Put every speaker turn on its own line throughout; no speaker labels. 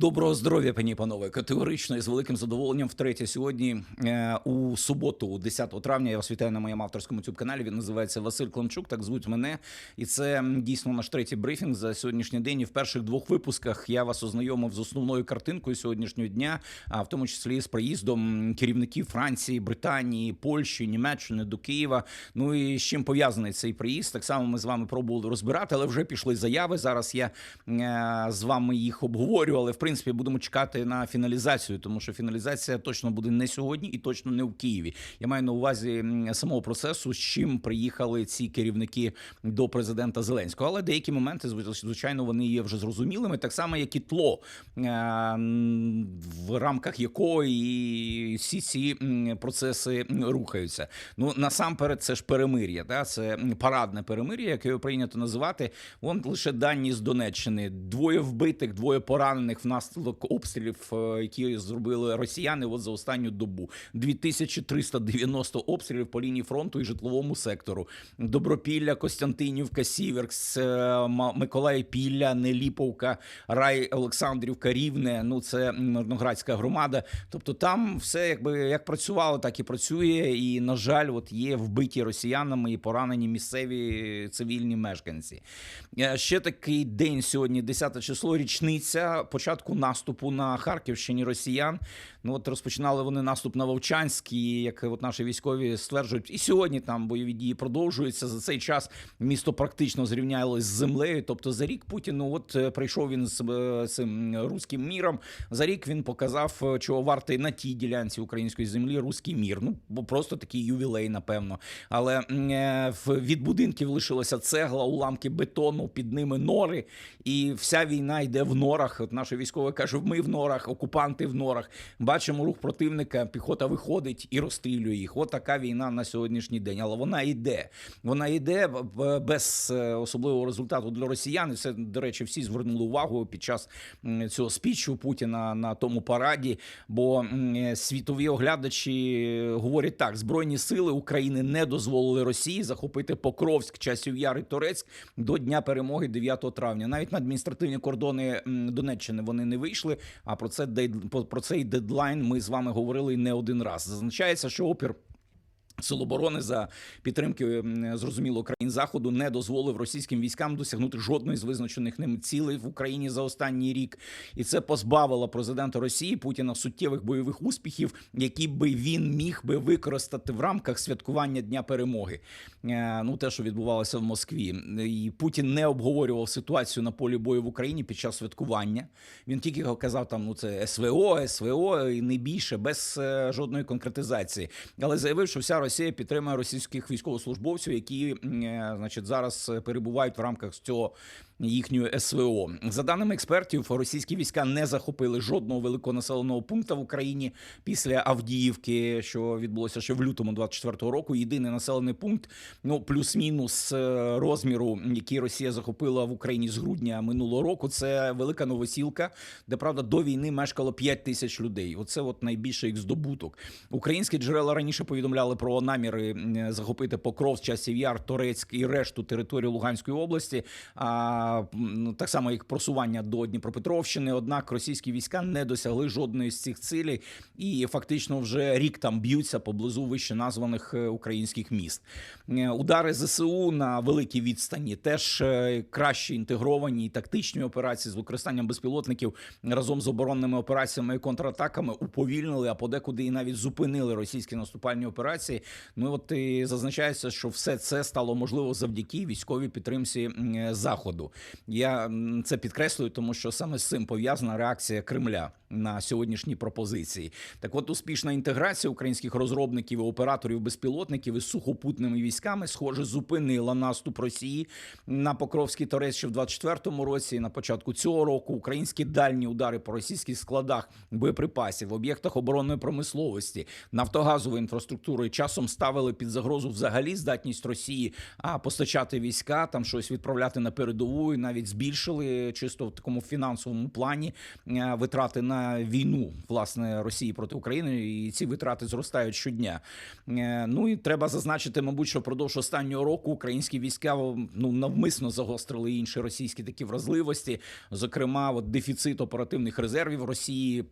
Доброго здоров'я, пані панове. Категорично і з великим задоволенням втретє сьогодні е, у суботу, 10 травня. Я вас вітаю на моєму авторському youtube каналі. Він називається Василь Климчук. Так звуть мене, і це дійсно наш третій брифінг за сьогоднішній день. І в перших двох випусках я вас ознайомив з основною картинкою сьогоднішнього дня, а в тому числі з приїздом керівників Франції, Британії, Польщі, Німеччини до Києва. Ну і з чим пов'язаний цей приїзд. Так само ми з вами пробували розбирати, але вже пішли заяви. Зараз я е, з вами їх обговорю, але в принципі будемо чекати на фіналізацію, тому що фіналізація точно буде не сьогодні і точно не в Києві. Я маю на увазі самого процесу, з чим приїхали ці керівники до президента Зеленського. Але деякі моменти, зв- звичайно, вони є вже зрозумілими, так само як і тло, е, в рамках якої всі ці процеси рухаються. Ну насамперед, це ж перемир'я, да? це парадне перемир'я, яке прийнято називати. Вон лише дані з Донеччини: двоє вбитих, двоє поранених внаслідок обстрілів, е, які зробили росіяни. От за останню добу 2390 обстрілів по лінії фронту і житловому сектору. Добропілля, Костянтинівка, Сіверкс, е, Ма- Миколай Пілля, Неліповка, Рай Олександрівка, Рівне. Ну це Мирноградська громада. Тобто там все якби як працювало, так і працює. І на жаль, от є вбиті росіянами і поранені місцеві цивільні мешканці. Е, Ще такий день сьогодні, 10 число, річниця початку наступу на Харківщині росіян. Ну от розпочинали вони наступ на Вовчанськ, і як от наші військові стверджують, і сьогодні там бойові дії продовжуються. За цей час місто практично зрівнялось з землею. Тобто за рік Путін, ну от е, прийшов він з е, цим руським міром. За рік він показав, е, чого вартий на тій ділянці української землі руський мір. Ну бо просто такий ювілей, напевно. Але від будинків лишилася цегла, уламки бетону, під ними нори, і вся війна йде в норах. От наші військові кажуть, ми в норах, окупанти в норах. Бачимо рух противника, піхота виходить і розстрілює їх. От така війна на сьогоднішній день. Але вона йде. Вона йде без е, особливого результату для росіян. І Це, до речі, всі звернули увагу під час цього спічу Путіна на тому параді. Бо світові оглядачі говорять так: збройні сили України не дозволили Росії захопити Покровськ, часів Яр і Торецьк до дня перемоги 9 травня. Навіть на адміністративні кордони Донеччини вони не вийшли. А про це про цей дедлайн ми з вами говорили не один раз. Зазначається, що опір. Сил оборони за підтримки зрозуміло країн заходу не дозволив російським військам досягнути жодної з визначених ними цілей в Україні за останній рік, і це позбавило президента Росії Путіна суттєвих бойових успіхів, які би він міг би використати в рамках святкування Дня Перемоги. Е, Ну те, що відбувалося в Москві, і Путін не обговорював ситуацію на полі бою в Україні під час святкування. Він тільки казав там, ну це СВО, СВО і не більше, без е, жодної конкретизації. Але заявив, що вся Росія підтримує російських військовослужбовців, які е, значить зараз е, перебувають в рамках цього їхньої СВО. За даними експертів, російські війська не захопили жодного великого населеного пункту в Україні після Авдіївки, що відбулося ще в лютому 24-го року. Єдиний населений пункт, ну плюс-мінус е, розміру, який Росія захопила в Україні з грудня минулого року. Це велика новосілка, де правда до війни мешкало 5 тисяч людей. Оце от найбільший їх здобуток. Українські джерела раніше повідомляли про наміри захопити Покров, часів Яр, Торецьк і решту території Луганської області. А так само як просування до Дніпропетровщини. Однак російські війська не досягли жодної з цих цілей, і фактично вже рік там б'ються поблизу вище названих е, українських міст. Е, Удари ЗСУ на великій відстані теж е, краще інтегровані тактичні операції з використанням безпілотників разом з оборонними операціями і контратаками уповільнили, а подекуди і навіть зупинили російські наступальні операції. Ну от і зазначається, що все це стало можливо завдяки військовій підтримці заходу. Я це підкреслюю, тому що саме з цим пов'язана реакція Кремля на сьогоднішні пропозиції. Так, от успішна інтеграція українських розробників і операторів безпілотників із сухопутними військами, схоже, зупинила наступ Росії на Покровський Торець ще в 24-му році. На початку цього року українські дальні удари по російських складах боєприпасів, об'єктах оборонної промисловості, нафтогазової інфраструктури часом ставили під загрозу взагалі здатність Росії а постачати війська, там щось відправляти на передову, і навіть збільшили чисто в такому фінансовому плані е, витрати на війну власне Росії проти України, і ці витрати зростають щодня. Е, Ну і треба зазначити, мабуть, що впродовж останнього року українські війська ну навмисно загострили інші російські такі вразливості, зокрема, от дефіцит оперативних резервів Росії,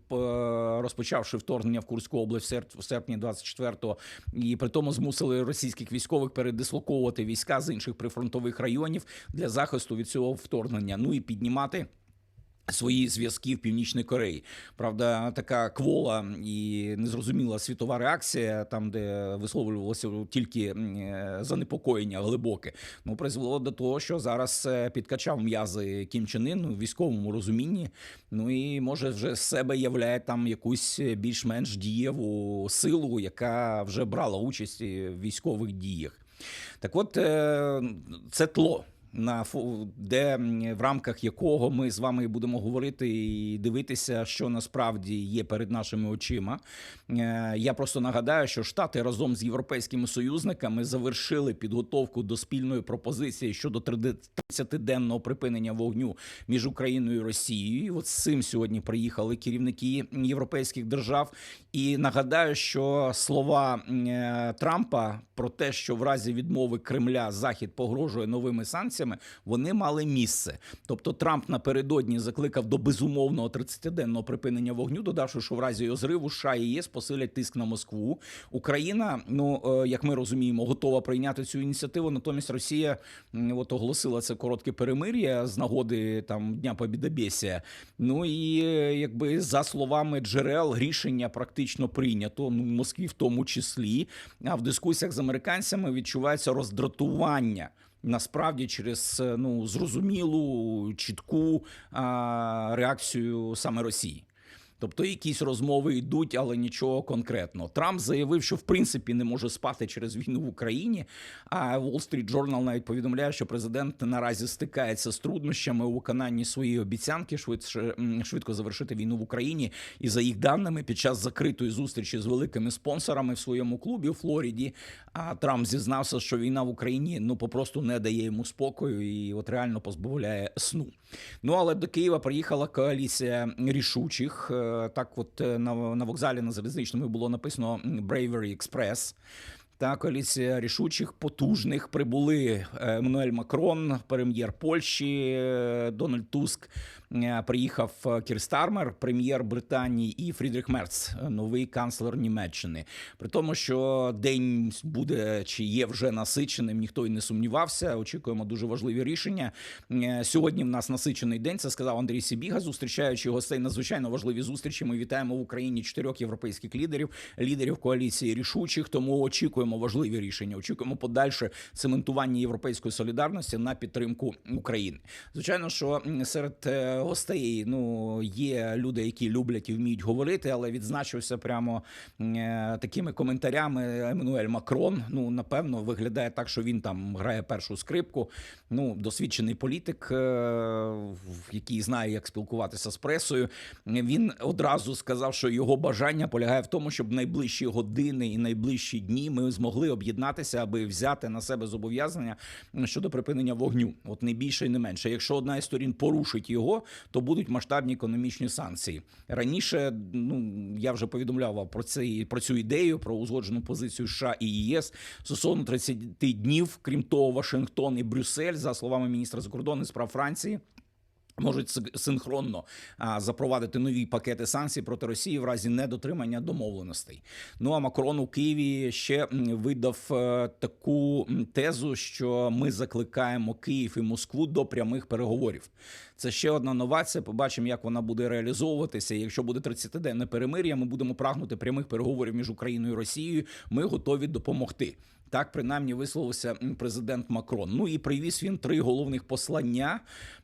розпочавши вторгнення в Курську область в серпні 24-го, і при тому змусили російських військових передислоковувати війська з інших прифронтових районів для захисту від цього вторгнення. Ну і піднімати. Свої зв'язки в північній Кореї, правда, така квола і незрозуміла світова реакція, там де висловлювалося тільки е, занепокоєння глибоке, ну призвело до того, що зараз е, підкачав м'язи Кім Чен Ін у військовому розумінні. Ну і може вже з себе являє там якусь більш-менш дієву силу, яка вже брала участь в військових діях. Так, от е, це тло. На де в рамках якого ми з вами будемо говорити і дивитися, що насправді є перед нашими очима. Е, Я просто нагадаю, що Штати разом з європейськими союзниками завершили підготовку до спільної пропозиції щодо 30-денного припинення вогню між Україною і Росією. І От з цим сьогодні приїхали керівники європейських держав. І нагадаю, що слова е, Трампа про те, що в разі відмови Кремля Захід погрожує новими санкціями, вони мали місце. Тобто Трамп напередодні закликав до безумовного 30-денного припинення вогню, додавши, що в разі його зриву США і ЄС посилять тиск на Москву. Україна, ну е, як ми розуміємо, готова прийняти цю ініціативу. Натомість Росія от оголосила це коротке перемир'я з нагоди там Дня Побідобєсія. Ну і е, якби за словами джерел рішення практично прийнято. Ну в Москві в тому числі. А в дискусіях з американцями відчувається роздратування. Насправді через е, ну зрозумілу чітку а, реакцію саме Росії. Тобто якісь розмови йдуть, але нічого конкретного. Трамп заявив, що в принципі не може спати через війну в Україні. А Wall Street Journal навіть повідомляє, що президент наразі стикається з труднощами у виконанні своєї обіцянки швидше швидко завершити війну в Україні. І за їх даними, під час закритої зустрічі з великими спонсорами в своєму клубі у Флориді, а Трамп зізнався, що війна в Україні ну попросту не дає йому спокою і от реально позбавляє сну. Ну але до Києва приїхала коаліція рішучих. Е, Так, от е, на, на вокзалі на залізничному було написано Bravery Express. Та коаліція рішучих потужних прибули е, Еммануель Макрон, прем'єр Польщі е, Дональд Туск. е, Приїхав Кір Стармер, прем'єр Британії, і Фрідріх Мерц, новий канцлер Німеччини. При тому, що день буде чи є вже насиченим, ніхто й не сумнівався. Очікуємо дуже важливі рішення. Сьогодні в нас насичений день. Це сказав Андрій Сібіга, зустрічаючи гостей. Надзвичайно важливі зустрічі. Ми вітаємо в Україні чотирьох європейських лідерів, лідерів коаліції рішучих. Тому очікуємо важливі рішення. Очікуємо подальше цементування європейської солідарності на підтримку України. Звичайно, що серед е, гостей ну є люди, які люблять і вміють говорити, але відзначився прямо е, такими коментарями. Еммануель Макрон. Ну напевно виглядає так, що він там грає першу скрипку. Ну, досвідчений політик, е, який знає, як спілкуватися з пресою. Він одразу сказав, що його бажання полягає в тому, щоб найближчі години і найближчі дні ми змогли об'єднатися, аби взяти на себе зобов'язання щодо припинення вогню. От не більше і не менше. Якщо одна із сторін порушить його, то будуть масштабні економічні санкції. Раніше ну я вже повідомляв про це про цю ідею, про узгоджену позицію США і ЄС стосовно 30 днів. Крім того, Вашингтон і Брюссель, за словами міністра закордонних справ Франції. Можуть синхронно запровадити нові пакети санкцій проти Росії в разі недотримання домовленостей. Ну а Макрон у Києві ще видав е, таку тезу, що ми закликаємо Київ і Москву до прямих переговорів. Це ще одна новація. Побачимо, як вона буде реалізовуватися. Якщо буде 30-денне перемир'я, ми будемо прагнути прямих переговорів між Україною і Росією. Ми готові допомогти. Так, принаймні, висловився президент Макрон. Ну і привіз він три головних послання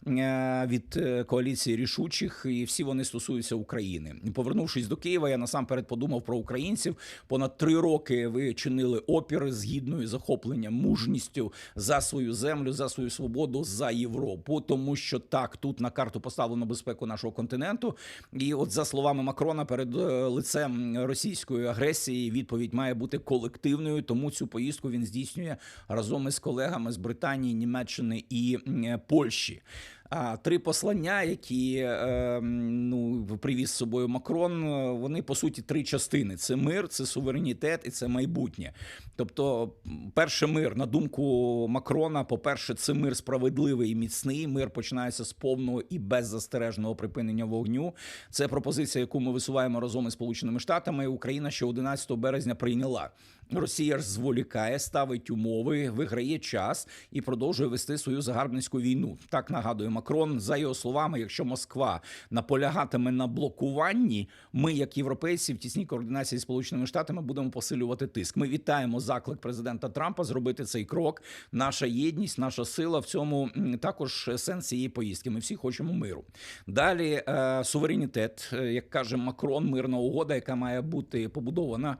е, від е, коаліції рішучих, і всі вони стосуються України. Повернувшись до Києва, я насамперед подумав про українців. Понад три роки ви чинили опір з гідною захопленням, мужністю за свою землю, за свою свободу, за Європу. Тому що так тут на карту поставлено безпеку нашого континенту. І от за словами Макрона, перед е, лицем російської агресії відповідь має бути колективною. Тому цю поїздку він здійснює разом із колегами з Британії, Німеччини і Польщі. А три послання, які е, ну привіз з собою Макрон, е, вони по суті три частини: це мир, це суверенітет і це майбутнє. Тобто, перше мир, на думку Макрона, по-перше, це мир справедливий і міцний. Мир починається з повного і беззастережного припинення вогню. Це пропозиція, яку ми висуваємо разом із Сполученими Штатами. Україна ще 11 березня прийняла. Росія ж зволікає, ставить умови, виграє час і продовжує вести свою загарбницьку війну. Так нагадує Макрон. За його словами, якщо Москва наполягатиме на блокуванні, ми, як європейці, в тісній координації з Сполученими Штатами будемо посилювати тиск. Ми вітаємо заклик президента Трампа зробити цей крок. Наша єдність, наша сила в цьому також сенс цієї поїздки. Ми всі хочемо миру. Далі е, суверенітет, Е, як каже Макрон, мирна угода, яка має бути побудована,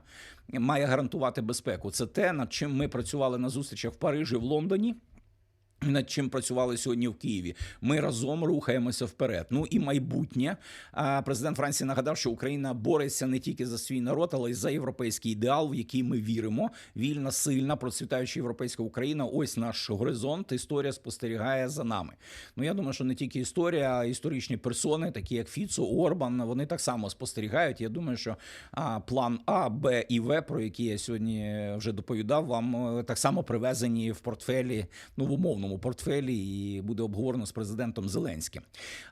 має гарантувати безпеку. Це те, над чим ми працювали на зустрічах в Парижі, в Лондоні. Над чим працювали сьогодні в Києві, ми разом рухаємося вперед. Ну і майбутнє. Президент Франції нагадав, що Україна бореться не тільки за свій народ, але й за європейський ідеал, в який ми віримо. Вільна, сильна, процвітаюча європейська Україна. Ось наш горизонт. Історія спостерігає за нами. Ну я думаю, що не тільки історія, а історичні персони, такі як Фіцо, Орбан, вони так само спостерігають. Я думаю, що план А, Б і В, про які я сьогодні вже доповідав, вам е, так само привезені в портфелі, ну в умовному портфелі, і буде обговорено з президентом Зеленським.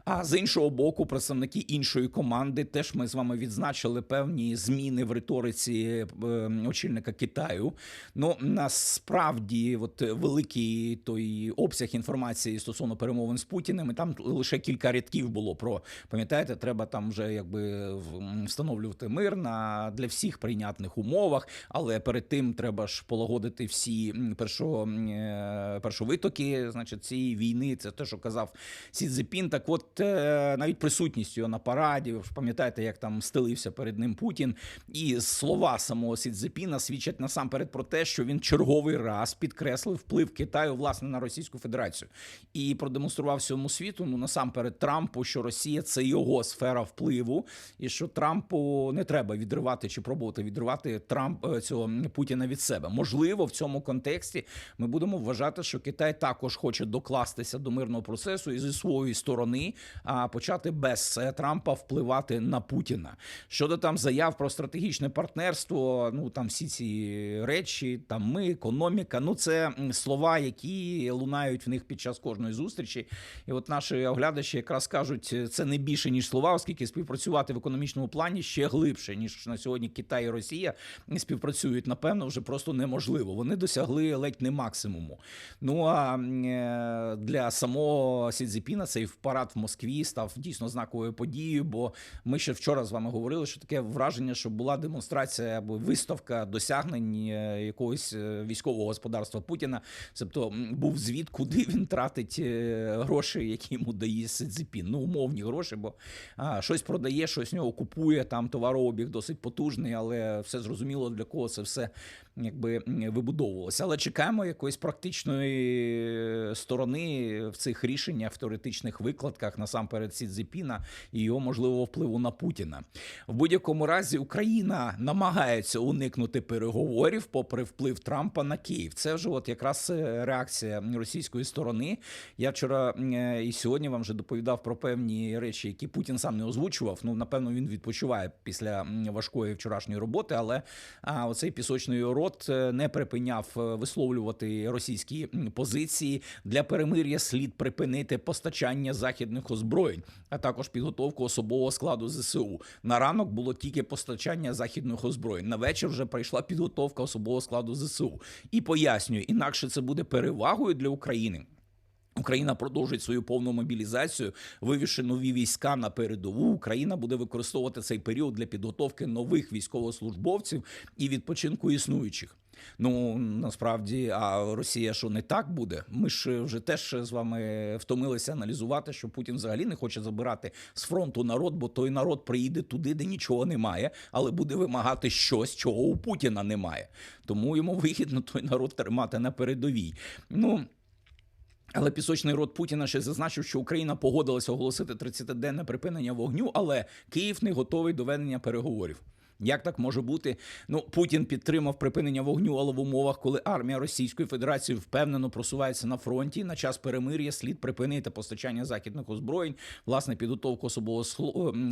А з іншого боку, представники іншої команди теж ми з вами відзначили певні зміни в риториці е, очільника Китаю. Ну насправді, от великий той обсяг інформації стосовно перемовин з Путіним, і там лише кілька рядків було про пам'ятаєте, треба там вже якби встановлювати мир на для всіх прийнятних умовах, але перед тим треба ж полагодити всі першо, м, е, значить, цієї війни. Це те, що казав Сі Цзепін. Так, от е, навіть присутністю його на параді, ви пам'ятаєте, як там стелився перед ним Путін, і слова самого Сі Цзепіна свідчать насамперед про те, що він черговий раз підкреслив вплив Китаю власне на Російську Федерацію і продемонстрував всьому світу, ну насамперед Трампу, що Росія це його сфера впливу, і що Трампу не треба відривати чи пробувати відривати Трамп е, цього Путіна від себе. Можливо, в цьому контексті ми будемо вважати, що Китай також хоче докластися до мирного процесу і зі своєї сторони а почати без Трампа впливати на Путіна. Щодо там заяв про стратегічне партнерство, ну там всі ці речі, там ми, економіка, ну це слова, які лунають в них під час кожної зустрічі. І от наші оглядачі якраз кажуть, це не більше ніж слова, оскільки співпрацювати в економічному плані ще глибше ніж на сьогодні Китай і Росія співпрацюють. Напевно, вже просто неможливо. Вони досягли ледь не максимуму. Ну а для самого Сідзіпіна цей парад в Москві став дійсно знаковою подією. Бо ми ще вчора з вами говорили, що таке враження, що була демонстрація або виставка досягнень е, якогось е, військового господарства Путіна. Тобто був звіт, куди він тратить е, гроші, які йому дає Сідзіпін. Ну, умовні гроші, бо а, щось продає, щось нього купує. Там товарообіг досить потужний, але все зрозуміло для кого це все якби вибудовувалося. Але чекаємо якоїсь практичної сторони в цих рішеннях, в теоретичних викладках насамперед Сідзіпіна і його можливого впливу на Путіна. В будь-якому разі Україна намагається уникнути переговорів, попри вплив Трампа на Київ. Це вже от якраз е, реакція російської сторони. Я вчора е, і сьогодні вам вже доповідав про певні речі, які Путін сам не озвучував. Ну напевно, він відпочиває після важкої вчорашньої роботи, але а, оцей пісочний рот е, не припиняв е, висловлювати російські позиції для перемир'я. Слід припинити постачання західних озброєнь, а також підготовку особового складу ЗСУ. На ранок було тільки постачання західних озброєнь. На вечір вже прийшла підготовка особового складу ЗСУ. І пояснюю, інакше це буде перевагою для України. Україна продовжить свою повну мобілізацію, вивівши нові війська на передову. Україна буде використовувати цей період для підготовки нових військовослужбовців і відпочинку існуючих. Ну насправді, а Росія що не так буде? Ми ж вже теж з вами втомилися аналізувати, що Путін взагалі не хоче забирати з фронту народ, бо той народ приїде туди, де нічого немає, але буде вимагати щось, чого у Путіна немає. Тому йому вигідно той народ тримати на передовій. Ну. Але пісочний рот Путіна ще зазначив, що Україна погодилася оголосити 30-денне припинення вогню, але Київ не готовий до ведення переговорів. Як так може бути? Ну, Путін підтримав припинення вогню, але в умовах, коли армія Російської Федерації впевнено просувається на фронті. На час перемир'я слід припинити постачання західних озброєнь, власне, підготовку особового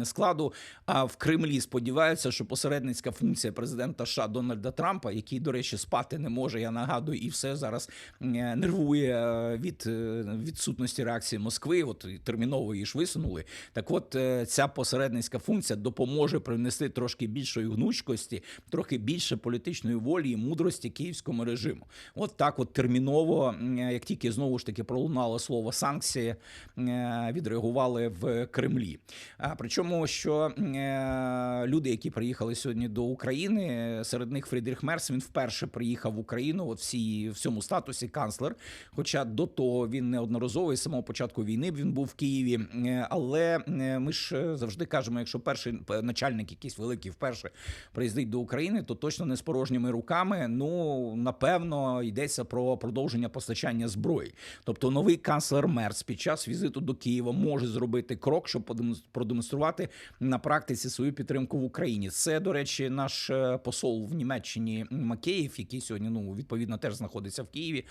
складу. А в Кремлі сподіваються, що посередницька функція президента США Дональда Трампа, який, до речі, спати не може, я нагадую, і все зараз е, нервує е, від е, відсутності реакції Москви. От терміново її ж висунули. Так, от е, ця посередницька функція допоможе привнести трошки більшої гнучкості, трохи більше політичної волі і мудрості київському режиму. От так, от терміново, як тільки знову ж таки пролунало слово санкції, е, відреагували в Кремлі. А причому, що е, люди, які приїхали сьогодні до України, серед них Фрідріх Мерс, він вперше приїхав в Україну, от всі в цьому статусі канцлер. Хоча до того він неодноразово з самого початку війни він був в Києві. Е, Але ми ж завжди кажемо, якщо перший начальник якийсь великий вперше приїздить до України, то точно не з порожніми руками. Ну напевно йдеться про продовження постачання зброї. Тобто новий канцлер Мерц під час візиту до Києва може зробити крок, щоб продемонструвати на практиці свою підтримку в Україні. Це, до речі, наш е, посол в Німеччині Макеєв, який сьогодні ну відповідно теж знаходиться в Києві.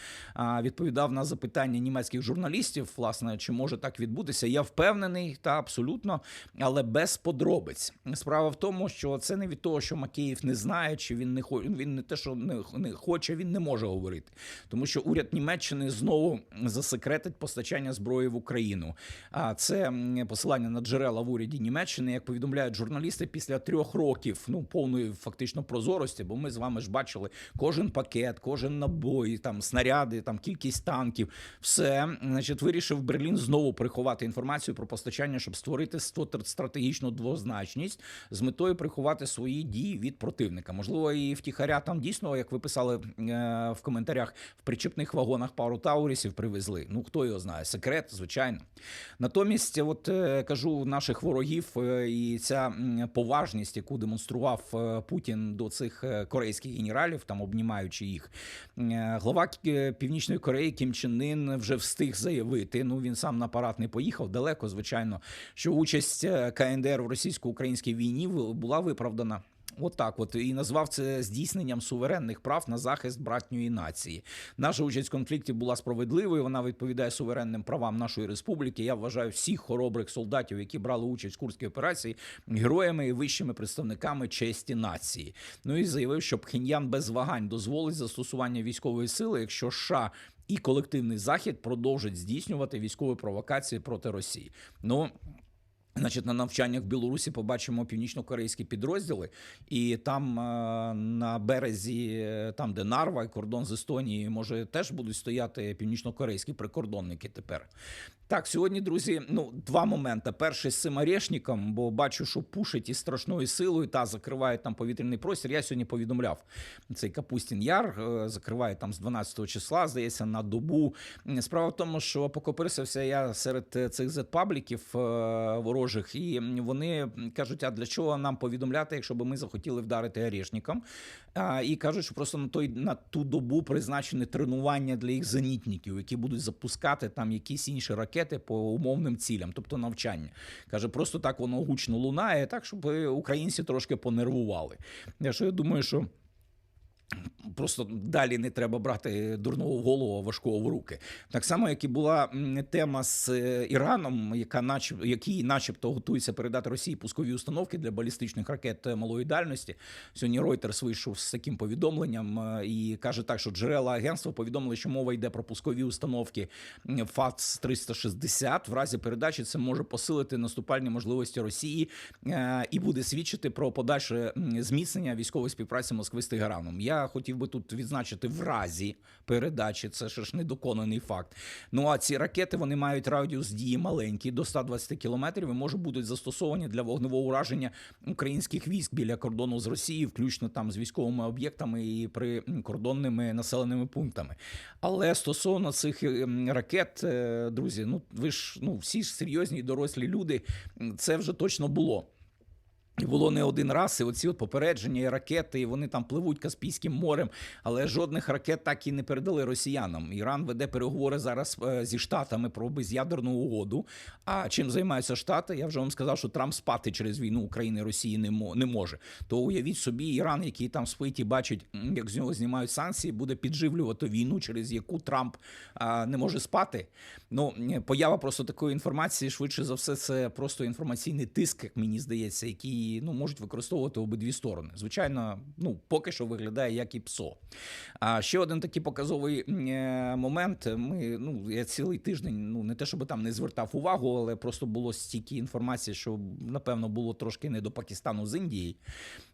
Відповідав на запитання німецьких журналістів, власне, чи може так відбутися. Я впевнений та абсолютно, але без подробиць. Справа в тому, що це не від того, що Макеєв не знає, чи він не хоче. Він не те, що не, хоче, він не може говорити, тому що уряд Німеччини знову засекретить постачання зброї в Україну. А це посилання на джерела в уряді Німеччини, як повідомляють журналісти, після трьох років ну повної фактично прозорості, бо ми з вами ж бачили кожен пакет, кожен набой, там снаряди, там кількість танків, все значить, вирішив Берлін знову приховати інформацію про постачання, щоб створити ство- стратегічну двозначність з метою приховати свої дії від противника. Можливо, і втіхаря там дійсно, як ви писали е, в коментарях, в причепних вагонах пару таурісів привезли. Ну хто його знає, секрет, звичайно. Натомість, от е, кажу наших ворогів, е, і ця поважність, яку демонстрував Путін до цих корейських генералів, там обнімаючи їх, глава Північної Кореї Кім Чен Ын вже встиг заявити. Ну він сам на парад не поїхав далеко, звичайно, що участь КНДР в російсько-українській війні була виправдана. От так, от і назвав це здійсненням суверенних прав на захист братньої нації. Наша участь в конфлікті була справедливою. Вона відповідає суверенним правам нашої республіки. Я вважаю всіх хоробрих солдатів, які брали участь в курській операції, героями і вищими представниками честі нації. Ну і заявив, що Пхеньян без вагань дозволить застосування військової сили, якщо США і колективний захід продовжать здійснювати військові провокації проти Росії. Ну. Значить, на навчаннях в Білорусі побачимо північно-корейські підрозділи, і там е, на березі, е, там де Нарва і кордон з Естонією, може теж будуть стояти північно-корейські прикордонники тепер. Так, сьогодні, друзі, ну два моменти. Перший з цим орешником, бо бачу, що пушить із страшною силою та закривають там повітряний простір. Я сьогодні повідомляв цей Капустін Яр, е, закриває там з 12 числа, здається, на добу. Справа в тому, що покопирсився я серед цих зет-пабліків е, ворожих, і вони кажуть: а для чого нам повідомляти, якщо би ми захотіли вдарити орешником? А, І кажуть, що просто на той на ту добу призначені тренування для їх зенітників, які будуть запускати там якісь інші ракети по умовним цілям, тобто навчання. Каже, просто так воно гучно лунає, так щоб е, українці трошки понервували. Я що я думаю, що. Просто далі не треба брати дурного голову, важкого в руки. Так само, як і була тема з е, Іраном, яка начеб, який начебто готується передати Росії пускові установки для балістичних ракет е, малої дальності. Сьогодні Reuters вийшов з таким повідомленням е, і каже так, що джерела агентства повідомили, що мова йде про пускові установки ФАЦ 360 В разі передачі це може посилити наступальні можливості Росії і буде свідчити про подальше зміцнення військової співпраці Москви з Тегераном. Я хотів би тут відзначити в разі передачі, це ж недоконаний факт. Ну а ці ракети вони мають радіус дії маленький до 120 кілометрів і можуть бути застосовані для вогневого ураження українських військ біля кордону з Росією, включно там з військовими об'єктами і прикордонними населеними пунктами. Але стосовно цих ем, ракет, е, друзі, ну ви ж ну всі ж серйозні і дорослі люди, це вже точно було. І було не один раз, і оці от попередження і ракети, і вони там пливуть Каспійським морем, але жодних ракет так і не передали росіянам. Іран веде переговори зараз е, зі штатами про без'ядерну угоду. А чим займаються штати? Я вже вам сказав, що Трамп спати через війну України Росії не мо- не може. То уявіть собі, Іран, який там спить і бачить, як з нього знімають санкції, буде підживлювати війну, через яку Трамп не може спати. Ну поява просто такої інформації, швидше за все, це просто інформаційний тиск, як мені здається, який ну можуть використовувати обидві сторони. Звичайно, ну поки що виглядає як і ПСО. А ще один такий показовий е, момент. Ми ну я цілий тиждень, ну не те, щоб там не звертав увагу, але просто було стільки інформації, що напевно було трошки не до Пакистану з Індії.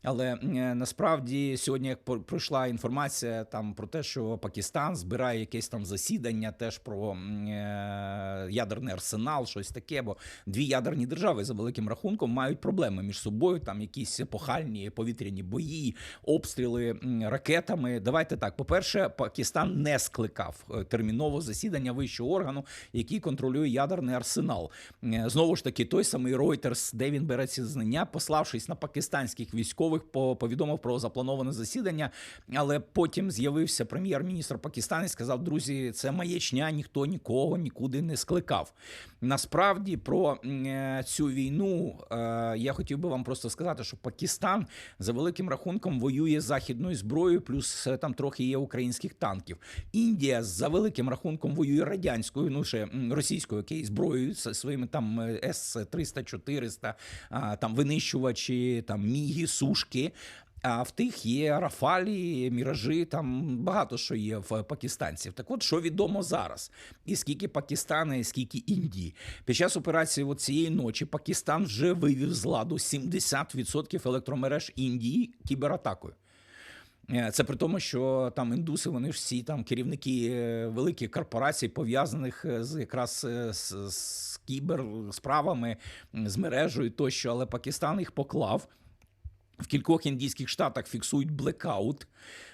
Але е, насправді сьогодні як пройшла інформація там про те, що Пакистан збирає якесь там засідання, теж про е, ядерний арсенал, щось таке. Бо дві ядерні держави за великим рахунком мають проблеми між собою. Там якісь епохальні повітряні бої, обстріли ракетами. Давайте так. По-перше, Пакистан не скликав е, терміново засідання вищого органу, який контролює ядерний арсенал. Знову ж таки, той самий Reuters, де він бере ці знання, пославшись на пакистанських військових, повідомив про заплановане засідання. Але потім з'явився прем'єр-міністр Пакистану і сказав: друзі, це маячня, ніхто нікого нікуди не скликав. Насправді про е, цю війну е, я хотів би вам просто сказати, що Пакистан за великим рахунком воює західною зброєю, плюс е, там трохи є українських танків. Індія за великим рахунком воює радянською, ну ще російською окей, зброєю своїми там С 300 400 там винищувачі, там міги, сушки. А в тих є рафалі, міражі, там багато що є в пакистанців. Так от, що відомо зараз? І скільки Пакистана, і скільки Індії. Під час операції цієї ночі Пакистан вже вивів з ладу 70% електромереж Індії кібератакою. Е, Це при тому, що там індуси, вони ж всі там керівники е, великих корпорацій, пов'язаних е, з якраз з, з кіберсправами, з мережею тощо, але Пакистан їх поклав. В кількох індійських штатах фіксують блекаут.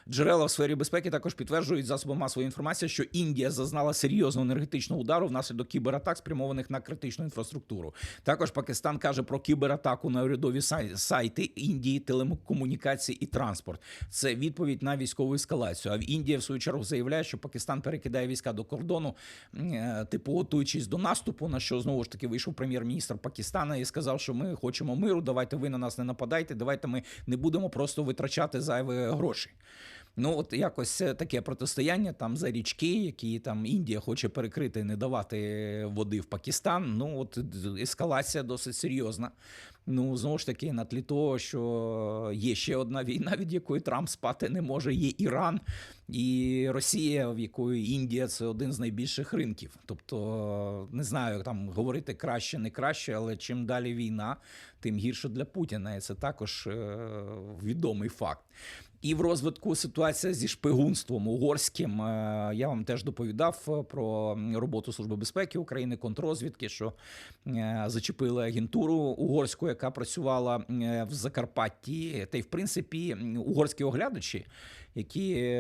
Джерела в сфері безпеки також підтверджують засобам масової інформації, що Індія зазнала серйозного енергетичного удару внаслідок кібератак, спрямованих на критичну інфраструктуру. Також Пакистан каже про кібератаку на урядові сайти Індії, телекомунікації і транспорт. Це відповідь на військову ескалацію. А в Індія, в свою чергу, заявляє, що Пакистан перекидає війська до кордону, е, типу готуючись до наступу. На що знову ж таки вийшов прем'єр-міністр Пакистана і сказав, що ми хочемо миру. Давайте ви на нас не нападайте. Давайте ми не будемо просто витрачати зайві гроші. Ну, от якось е, таке протистояння там за річки, які там Індія хоче перекрити, не давати води в Пакистан. Ну, от ескалація досить серйозна. Ну, знову ж таки, на тлі того, що є ще одна війна, від якої Трамп спати не може, є Іран і Росія, в якої Індія це один з найбільших ринків. Тобто, не знаю, там говорити краще, не краще, але чим далі війна, тим гірше для Путіна. І це також е, відомий факт. І в розвитку ситуація зі шпигунством угорським. е, Я вам теж доповідав е, про роботу Служби безпеки України, контрозвідки, що е, зачепили агентуру угорську, яка працювала в Закарпатті. Та й в принципі угорські оглядачі, які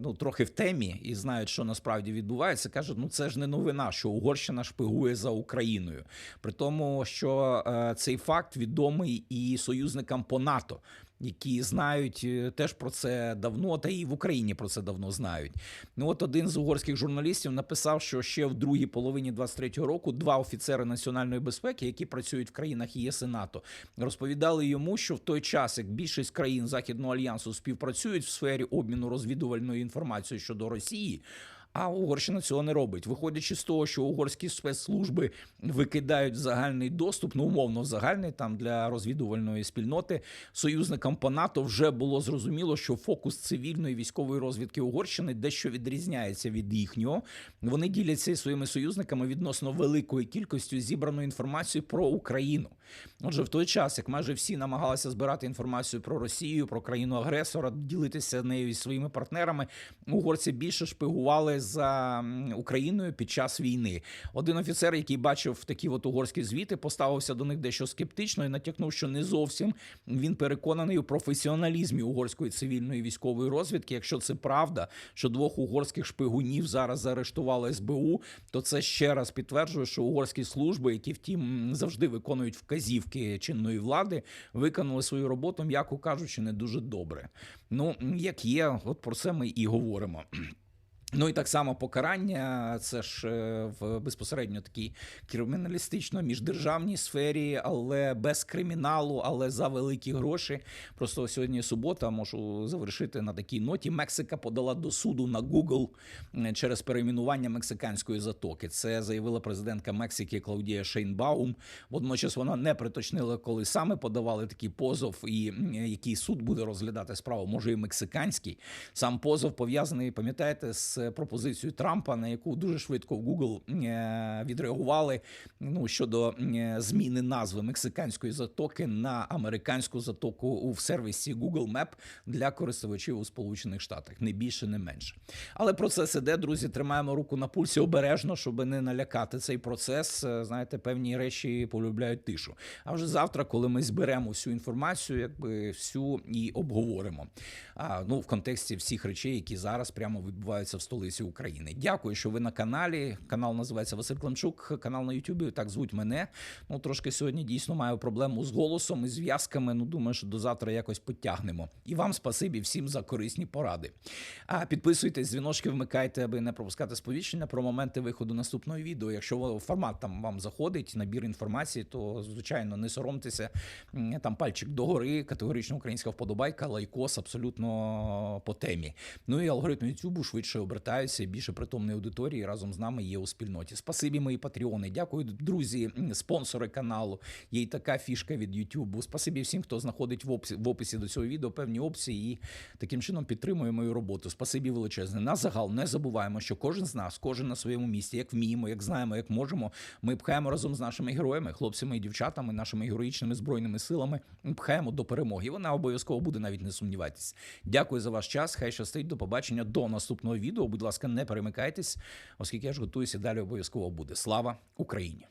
ну трохи в темі і знають, що насправді відбувається, кажуть, ну це ж не новина, що Угорщина шпигує за Україною. При тому, що цей факт відомий і союзникам по НАТО які знають е, теж про це давно, та і в Україні про це давно знають. Ну от один з угорських журналістів написав, що ще в другій половині 23-го року два офіцери національної безпеки, які працюють в країнах ЄС і НАТО, розповідали йому, що в той час, як більшість країн Західного альянсу співпрацюють в сфері обміну розвідувальною інформацією щодо Росії. А Угорщина цього не робить. Виходячи з того, що угорські спецслужби викидають загальний доступ, ну умовно загальний там для розвідувальної спільноти союзникам по НАТО вже було зрозуміло, що фокус цивільної військової розвідки Угорщини дещо відрізняється від їхнього. Вони діляться своїми союзниками відносно великою кількістю зібраної інформації про Україну. Отже, в той час, як майже всі намагалися збирати інформацію про Росію, про країну агресора, ділитися нею із своїми партнерами, угорці більше шпигували за Україною під час війни. Один офіцер, який бачив такі от угорські звіти, поставився до них дещо скептично і натякнув, що не зовсім він переконаний у професіоналізмі угорської цивільної військової розвідки. Якщо це правда, що двох угорських шпигунів зараз заарештували СБУ, то це ще раз підтверджує, що угорські служби, які втім завжди виконують вказівки, вказівки чинної влади виконали свою роботу, м'яко кажучи, не дуже добре. Ну як є, от про це ми і говоримо. Ну і так само покарання, це ж е, в безпосередньо такій криміналістично міждержавній сфері, але без криміналу, але за великі гроші. Просто сьогодні субота можу завершити на такій ноті. Мексика подала до суду на Google через перейменування мексиканської затоки. Це заявила президентка Мексики Клаудія Шейнбаум. Водночас вона не приточнила, коли саме подавали такий позов, і який суд буде розглядати справу. Може, і мексиканський. Сам позов пов'язаний, пам'ятаєте, з пропозицією Трампа, на яку дуже швидко в Google е, відреагували. Ну щодо е, зміни назви мексиканської затоки на американську затоку в сервісі Google Map для користувачів у Сполучених Штатах, не більше, не менше. Але процес іде, друзі. Тримаємо руку на пульсі обережно, щоб не налякати цей процес. Е, Знаєте, певні речі полюбляють тишу. А вже завтра, коли ми зберемо всю інформацію, якби всю і обговоримо. А ну в контексті всіх речей, які зараз прямо відбуваються в столиці України. Дякую, що ви на каналі. Канал називається Василь Кланчук. Канал на Ютубі. Так звуть мене. Ну трошки сьогодні дійсно маю проблему з голосом і зв'язками. Ну думаю, що до завтра якось потягнемо. І вам спасибі всім за корисні поради. А підписуйтесь, дзвіночки вмикайте, аби не пропускати сповіщення про моменти виходу наступного відео. Якщо формат там вам заходить, набір інформації, то звичайно не соромтеся. Там пальчик догори, категорично українська вподобайка, лайкос абсолютно по темі. Ну і алгоритми Ютубу швидше обертаються, більше притомної аудиторії разом з нами є у спільноті. Спасибі, мої патреони. Дякую, друзі, спонсори каналу. Є й така фішка від Ютубу. Спасибі всім, хто знаходить в описі, в описі до цього відео певні опції і таким чином підтримує мою роботу. Спасибі величезне. На загал не забуваємо, що кожен з нас, кожен на своєму місці, як вміємо, як знаємо, як можемо. Ми пхаємо разом з нашими героями, хлопцями і дівчатами, нашими героїчними збройними силами. Пхаємо до перемоги. Вона обов'язково буде, навіть не сумнівайтесь. Дякую за ваш час. Хай щастить. До побачення до наступного відео. Будь ласка, не перемикайтесь, оскільки я ж готуюся далі. Обов'язково буде. Слава Україні!